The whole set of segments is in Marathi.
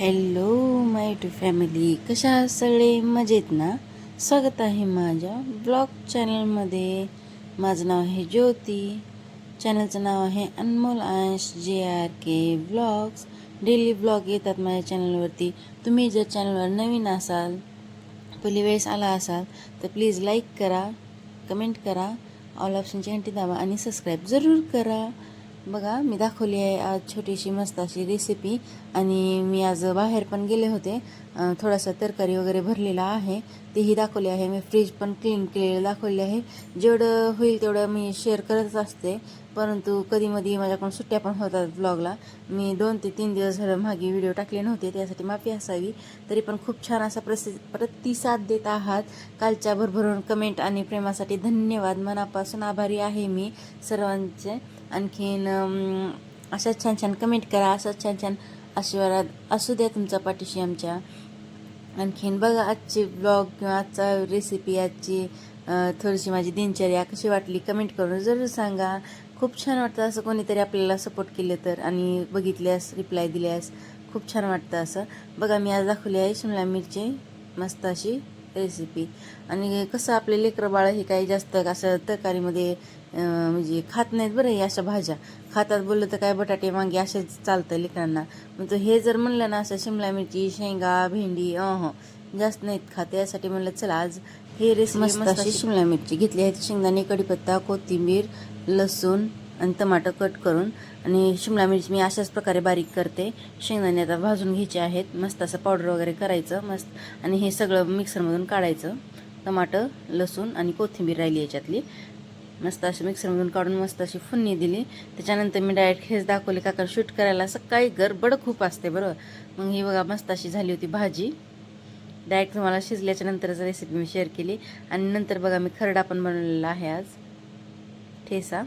हॅलो माय टू फॅमिली कशा सगळे? मजेत ना? स्वागत आहे माझ्या ब्लॉग चॅनलमध्ये माझं नाव आहे ज्योती. चॅनलचं नाव आहे Anmol Ansh J R K blogs daily blog येतात माझ्या चॅनलवरती तुम्ही जर चॅनलवर नवीन असाल पहिली वेळेस आला असाल तर प्लीज लाईक करा कमेंट करा. ऑल ऑप्शनची घंटी दाबा आणि सबस्क्राईब जरूर करा. बघा मी दाखवली आहे आज छोटीशी मस्त अशी रेसिपी आणि मी आज बाहेर पण गेले होते. थोडासा तरकारी वगैरे भरलेला आहे. तेही दाखवली आहे. मी फ्रीज पण क्लीन केलेलं दाखवली आहे. जेवढं होईल तेवढं मी शेअर करतच असते. परंतु कधीमधी माझ्याकडून सुट्ट्या पण होतात ब्लॉगला मी दोन ते तीन दिवस झालं मागे व्हिडिओ टाकले नव्हते त्यासाठी माफी असावी. तरी पण खूप छान असा प्रसि प्रतिसाद देत आहात. कालच्या भरभरून कमेंट आणि प्रेमासाठी धन्यवाद. मनापासून आभारी आहे मी सर्वांचे. आणखीन असं छान छान कमेंट करा असंच छान छान आशीर्वाद असू द्या तुमच्या पाठीशी आमच्या. आणखीन बघा आजची ब्लॉग किंवा आजचा रेसिपी आजची थोडीशी माझी दिनचर्या कशी वाटली कमेंट करून जरूर सांगा. खूप छान वाटतं असं कोणीतरी आपल्याला सपोर्ट केलं तर आणि बघितल्यास रिप्लाय दिल्यास खूप छान वाटतं असं. बघा मी आज दाखवली आहे शिमला मिरची मस्त अशी रेसिपी आणि कसं आपले लेकरं बाळं हे काही जास्त असं तरकारीमध्ये म्हणजे खात नाहीत बरं हे अशा भाज्या. खातात बोललं तर काय बटाटे वांगे असेच चालतं लेकरांना मग तो हे जर म्हणलं ना असं शिमला मिरची शेंगा भेंडी अह जास्त नाहीत खात. यासाठी म्हणलं चला आज हे रेसिपी मस्त अशी शिमला मिरची घेतली आहे. शेंगदाणे कढीपत्ता कोथिंबीर लसूण आणि टमाटर कट करून आणि शिमला मिरची मी अशाच प्रकारे बारीक करते. शेंगदाणे आता भाजून घ्यायचे आहेत. मस्त असं पावडर वगैरे करायचं. मस्त. आणि हे सगळं मिक्सरमधून काढायचं. टमाटर लसूण आणि कोथिंबीर राहिली याच्यातली. मस्त अशी मिक्सरमधून काढून मस्त अशी फुन्नी दिली. त्याच्यानंतर मी डायरेक्ट हेच दाखवले काका शूट करायला सकाळी गडबड खूप असते बरोबर? मग ही बघा मस्त अशी झाली होती भाजी. डायरेक्ट तुम्हाला शिजल्याच्या नंतरच रेसिपी मी शेअर केली. आणि नंतर बघा मी खरडा पण बनवलेला आहे आज. ठेसा.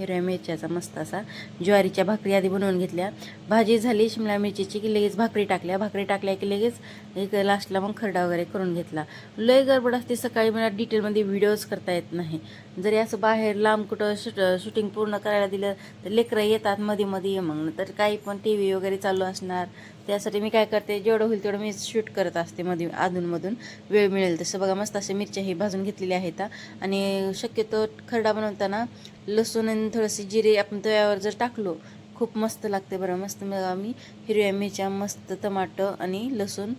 हिरव्या मिरच्याचा मस्त असा ज्वारीच्या भाकरी आधी बनवून घेतल्या. भाजी झाली शिमला मिरचीची की लगेच भाकरी टाकल्या. भाकरी टाकल्या की लगेच एक लास्टला मग खरडा वगैरे करून घेतला. लय गडबड असते. सकाळी मला डिटेलमध्ये व्हिडिओज करता येत नाही. जरी असं बाहेर लांब कुठं शूट शूटिंग पूर्ण करायला दिलं तर लेकरं येतात मध्ये मध्ये मग तर काही पण टी व्ही वगैरे चालू असणार. त्यासाठी मी काय करते जेवढं होईल तेवढं मी शूट करत असते मध्ये अधूनमधून. वेळ मिळेल तसं. बघा मस्त असे मिरच्याही भाजून घेतलेल्या आहेत आणि शक्यतो खरडा बनवताना लसूण आणि थोडंसे जिरे आपण तव्यावर जर टाकलो खूप मस्त लागते बरं. मस्त मग आम्ही हिरव्या मिरच्या मस्त टमाटर आणि लसूण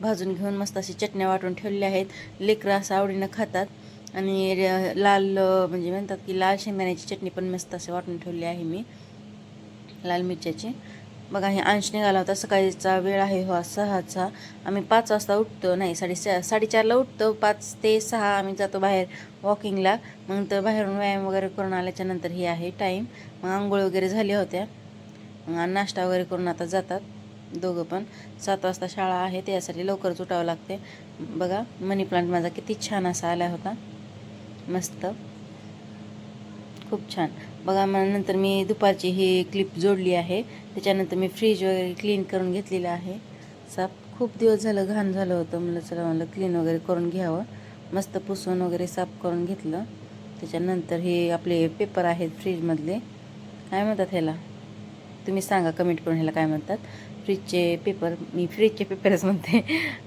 भाजून घेऊन मस्त अशी चटण्या वाटून ठेवलेल्या आहेत. लेकरं असं आवडीनं खातात. आणि लाल म्हणजे म्हणतात की लाल शेंगदाण्याची चटणी पण मस्त असे वाटून ठेवली आहे मी लाल मिरच्याची. बघा हे अंश निघाला होता सकाळीचा वेळ आहे हो सहाचा. आम्ही पाच वाजता उठतो नाही साडे साडेचारला उठतो पाच ते सहा आम्ही जातो बाहेर वॉकिंगला मग तर बाहेरून व्यायाम वगैरे करून आल्याच्यानंतर हे आहे टाईम मग आंघोळ वगैरे झाल्या होत्या. मग नाश्ता वगैरे करून आता जातात दोघं पण. सात वाजता शाळा आहे त्यासाठी लवकरच उठावं लागते. बघा मनी प्लांट माझा किती छान असा आला होता. मस्त. खूप छान. बघा मग नंतर मी दुपारची ही क्लिप जोडली आहे. त्याच्यानंतर मी फ्रीज वगैरे क्लीन करून घेतलेलं आहे. साफ खूप दिवस झालं घाण झालं होतं. म्हणलं चला म्हणलं क्लीन वगैरे करून घ्यावं. मस्त पुसून वगैरे साफ करून घेतलं. त्याच्यानंतर हे आपले पेपर आहेत फ्रीजमधले काय म्हणतात ह्याला? तुम्ही सांगा कमेंट करून ह्याला काय म्हणतात? फ्रीजचे पेपर मी फ्रीजचे पेपरच म्हणते.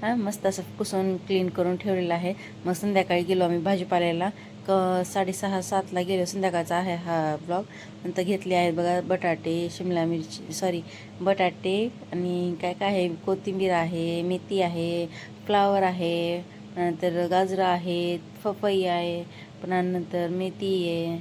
हां मस्त असं पुसून क्लीन करून ठेवलेलं आहे. मग संध्याकाळी गेलो आम्ही भाजीपाल्याला. क साडेसहा सातला गेलो संध्याकाळचा आहे हा ब्लॉग नंतर घेतले आहेत बघा बटाटे शिमला मिरची सॉरी बटाटे आणि काय काय आहे? कोथिंबीर आहे मेथी आहे फ्लावर आहे नंतर गाजरं आहेत पपई आहे पुन्हा नंतर मेथी आहे.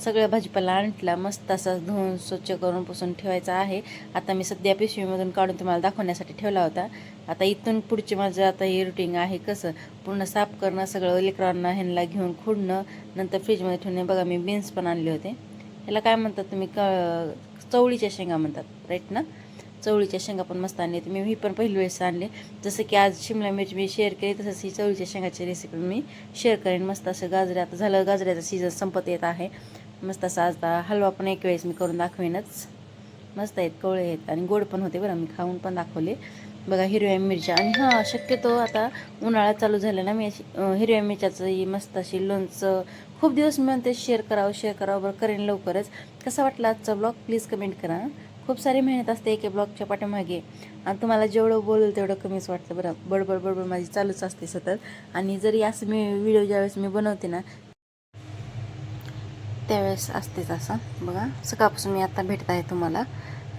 सगळं भाजीपाला आणला मस्त असा धुवून स्वच्छ करून पुसून ठेवायचा आहे. आता मी सध्या पिशवीमधून काढून तुम्हाला दाखवण्यासाठी ठेवला होता. आता इथून पुढचे माझं आता हे रुटीन आहे कसं? पूर्ण साफ करणं सगळं लेकरांना ह्यांना घेऊन खुडणं नंतर फ्रीजमध्ये ठेवणे. बघा मी बीन्स पण आणले होते. ह्याला काय म्हणतात तुम्ही? क चवळीच्या शेंगा म्हणतात राईट ना? चवळीच्या शेंगा पण मस्त आणले मी ही पण पहिली वेळेस आणले. जसं की आज शिमला मिरची मी शेअर केली तसंच ही चवळीच्या शेंगाची रेसिपी मी शेअर करेन. मस्त असं गाजरे आता झालं गाजऱ्याचं सीझन संपत येत आहे. मस्त असा आज आता हलवा पण एक वेळेस मी करून दाखवेनच. मस्त आहेत कोवळे आहेत आणि गोड पण होते बरं मी खाऊन पण दाखवले. बघा हिरव्या मिरच्या. आणि हां शक्यतो आता उन्हाळा चालू झाला ना मी अशी हिरव्या मिरच्याचं ही मस्त अशी लोणचं खूप दिवस मी म्हणते शेअर करावं शेअर करावं बरं करेन लवकरच. कसा वाटला आजचा ब्लॉग प्लीज कमेंट करा. खूप सारी मेहनत असते एके ब्लॉगच्या पाठीमागे. आणि तुम्हाला जेवढं बोलेल तेवढं कमीच वाटतं बरं. बडबड बडबड माझी चालूच असते सतत. आणि जरी असं मी व्हिडिओ ज्यावेळेस मी बनवते ना त्यावेळेस असतेच असं बघा सकाळपासून मी आता भेटत आहे तुम्हाला.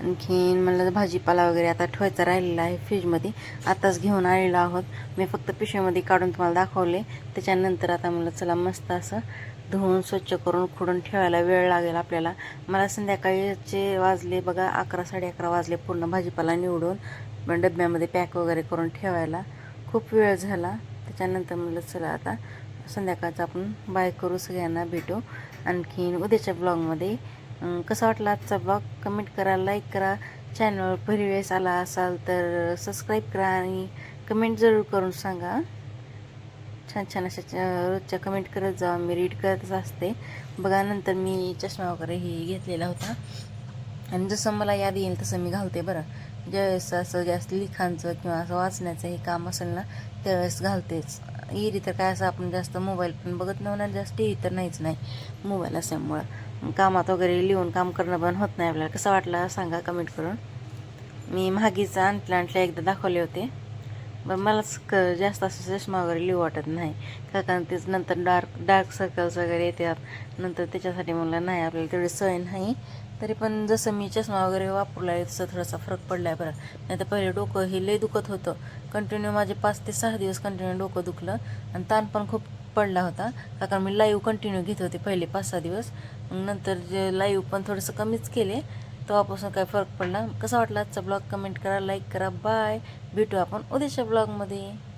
आणखीन म्हणलं भाजीपाला वगैरे आता ठेवायचा राहिलेला आहे फ्रीजमध्ये. आताच घेऊन आलेलो आहोत. मी फक्त पिशवीमध्ये काढून तुम्हाला दाखवले. त्याच्यानंतर आता म्हणलं चला मस्त असं धुवून स्वच्छ करून खुडून ठेवायला वेळ लागेल आपल्याला. मला संध्याकाळीचे वाजले बघा अकरा साडे अकरा वाजले पूर्ण भाजीपाला निवडून. पण डब्यामध्ये पॅक वगैरे करून ठेवायला खूप वेळ झाला. त्याच्यानंतर म्हणलं चला आता संध्याकाळचं आपण बाय करू सगळ्यांना भेटू. आणखीन उद्याच्या ब्लॉगमध्ये कसा वाटला आजचा ब्लॉग कमेंट करा लाईक करा. चॅनलवर पहिली वेळेस आला असाल तर सबस्क्राईब करा आणि कमेंट जरूर करून सांगा. छान छान अशा रोजच्या कमेंट करत जा. मी रीड करतच असते. बघा नंतर मी चष्मा वगैरे हे घेतलेला होता. आणि जसं मला याद येईल तसं मी घालते बरं. ज्यावेळेस असं जास्त लिखाणचं किंवा असं वाचण्याचं हे काम असेल ना त्यावेळेस घालतेच. इरी तर काय असं आपण जास्त मोबाईल पण बघत नाही ना जास्त टी तर नाहीच नाही मोबाईल असल्यामुळं. कामात वगैरे लिहून काम करणं पण होत नाही आपल्याला. कसं वाटलं सांगा कमेंट करून. मी महागीचं आणलं आणलं एकदा दाखवले होते. पण मलाच क जास्त असं चष्मा वगैरे लिहू वाटत नाही. का कारण तेच नंतर डार्क डार्क सर्कल्स वगैरे येतात. नंतर त्याच्यासाठी मला नाही आपल्याला तेवढी सवय नाही. तरी पण जसं मी चष्मा वगैरे वापरला आहे तसं थोडासा फरक पडला आहे बरं. नाही तर पहिले डोकं हे लई दुखत होतं. कंटिन्यू माझे पाच ते सहा दिवस कंटिन्यू डोकं दुखलं आणि ताण पण खूप पडला होता. कारण मी लाईव्ह कंटिन्यू घेत होते पहिले पाच सहा दिवस. नंतर जे लाईव्ह पण थोडंसं कमीच केले. तेव्हापासून काय फरक पडला. कसा वाटला आजचा ब्लॉग कमेंट करा लाईक करा. बाय भेटू आपण उद्याच्या ब्लॉगमध्ये